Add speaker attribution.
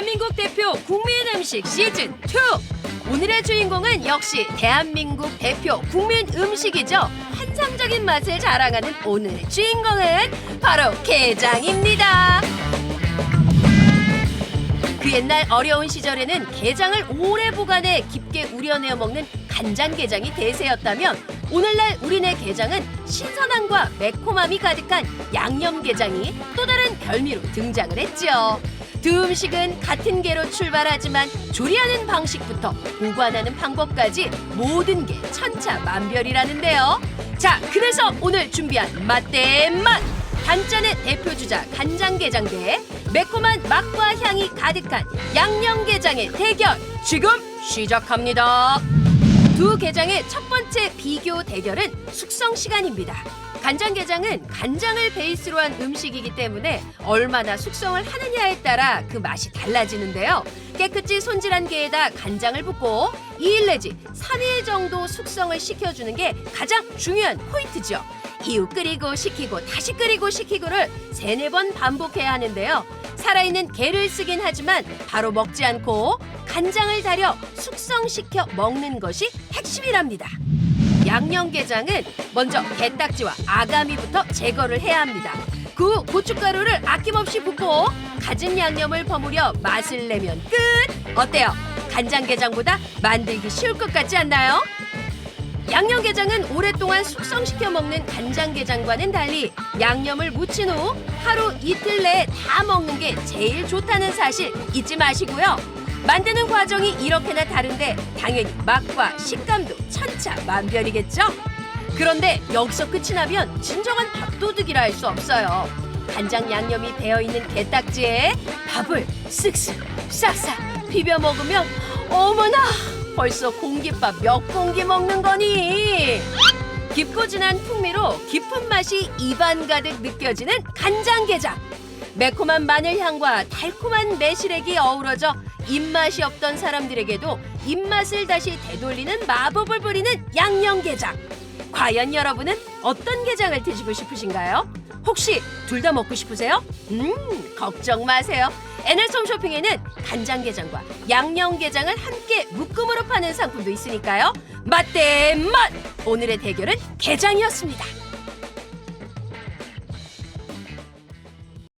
Speaker 1: 대한민국 대표 국민 음식 시즌 2. 오늘의 주인공은 역시 대한민국 대표 국민 음식이죠. 환상적인 맛을 자랑하는 오늘의 주인공은 바로 게장입니다. 그 옛날 어려운 시절에는 게장을 오래 보관해 깊게 우려내어 먹는 간장게장이 대세였다면 오늘날 우리네 게장은 신선함과 매콤함이 가득한 양념게장이 또 다른 별미로 등장을 했죠. 두 음식은 같은 게로 출발하지만 조리하는 방식부터 보관하는 방법까지 모든 게 천차만별이라는데요. 자, 그래서 오늘 준비한 맛대맛 단짠의 대표 주자 간장게장 대 매콤한 맛과 향이 가득한 양념게장의 대결 지금 시작합니다. 두 게장의 첫 번째 비교 대결은 숙성 시간입니다. 간장게장은 간장을 베이스로 한 음식이기 때문에 얼마나 숙성을 하느냐에 따라 그 맛이 달라지는데요. 깨끗이 손질한 게에다 간장을 붓고 2일 내지 3일 정도 숙성을 시켜주는 게 가장 중요한 포인트죠. 이후 끓이고 식히고 다시 끓이고 식히고를 세네 번 반복해야 하는데요. 살아있는 게를 쓰긴 하지만 바로 먹지 않고 간장을 달여 숙성시켜 먹는 것이 핵심이랍니다. 양념게장은 먼저 게딱지와 아가미부터 제거를 해야 합니다. 그 후 고춧가루를 아낌없이 붓고 가진 양념을 버무려 맛을 내면 끝! 어때요? 간장게장보다 만들기 쉬울 것 같지 않나요? 양념게장은 오랫동안 숙성시켜 먹는 간장게장과는 달리 양념을 묻힌 후 하루 이틀 내에 다 먹는 게 제일 좋다는 사실 잊지 마시고요. 만드는 과정이 이렇게나 다른데 당연히 맛과 식감도 천차만별이겠죠? 그런데 여기서 끝이 나면 진정한 밥도둑이라 할 수 없어요. 간장 양념이 배어있는 게딱지에 밥을 쓱쓱 싹싹 비벼 먹으면 어머나 벌써 공깃밥 몇 공기 먹는 거니? 깊고 진한 풍미로 깊은 맛이 입안 가득 느껴지는 간장게장. 매콤한 마늘 향과 달콤한 매실액이 어우러져 입맛이 없던 사람들에게도 입맛을 다시 되돌리는 마법을 부리는 양념게장. 과연 여러분은 어떤 게장을 드시고 싶으신가요? 혹시 둘 다 먹고 싶으세요? 음, 걱정 마세요. NL솜 쇼핑에는 간장게장과 양념게장을 함께 묶음으로 파는 상품도 있으니까요. 맛 대 맛! 오늘의 대결은 게장이었습니다.